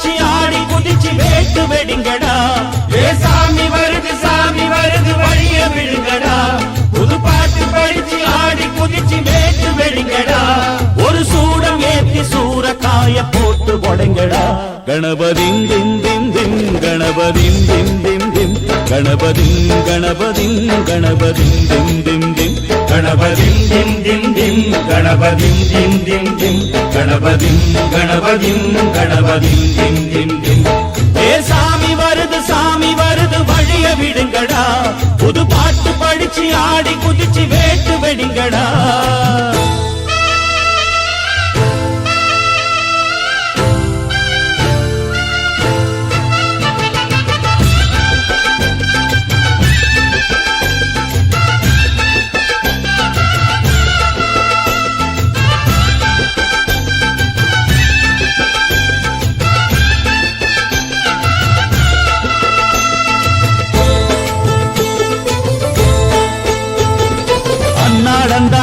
படிச்சு ஆடி குதிச்சு வேட்டு வெடிங்கடா. ஏ சாமி வருது சாமி வருது வழிய விழுங்கடா. புது பாட்டு படிச்சு ஆடி குதிச்சு வேட்டு வெடிங்கடா. ஒரு சூடம் ஏத்தி சூறக்காய போட்டு கொடைங்கடா கணபதின் தின் தின் தின் கணபதின் தின் தின் தின் கணபதின் கணபதின் கணபதின் தின் தின். திம் கணபதிம் திம் திம் திம் கணபதிம் திம் திம் திம் கணபதிம் கணபதிம் கணபதிம் திம்.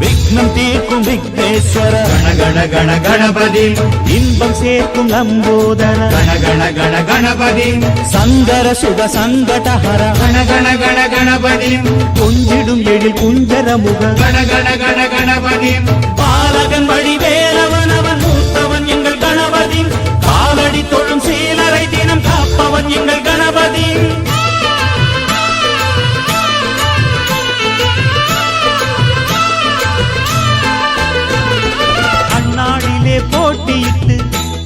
விக்னம் தீர்க்கும் விக்னேஸ்வர. கண கண கணபதி இன்பம் சேர்க்கும் நம்போதர கண கண கண கணபதி சங்கர சுக சங்கடஹர. கண கண கண கணபதி கொஞ்சிடும் எழில் குஞ்சர முக. கண கண கண கணபதி பாலகன் வழி வேலவன் மூத்தவன் எங்கள் கணபதி. காலடி தொழும் சீலரை தினம் காப்பவன் எங்கள் கணபதி.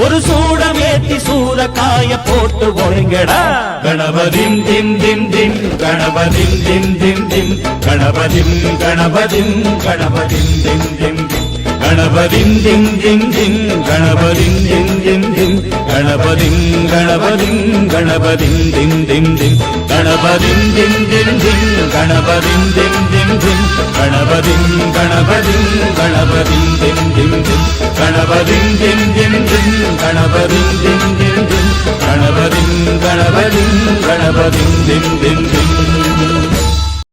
ஒரு சூடம் ஏத்தி சூறக்காய போட்டு ஒழுங்கடா கணபதிம் திம் திம் திம் கணபதிம் திம் திம் திம் கணபதிம் கணபதிம் கணபதிம் திம் திம் கணபதிம் திம் திம் திம் கணபதிம் திம் திம் திம் கணபதிம் கணபதிம் கணபதிம் திம் திம் திம் கணபதிம் திம் திம் திம் கணபதிம் திம் திம் திம் கணபதிம் கணபதிம் கணபதிம் திம் திம் திம் கணபதிம் திம் திம் கணவரின் கணவரின் கணவரின் கணவரின் கணவரின் கணபதிம் கணபதிம் கணபதிம்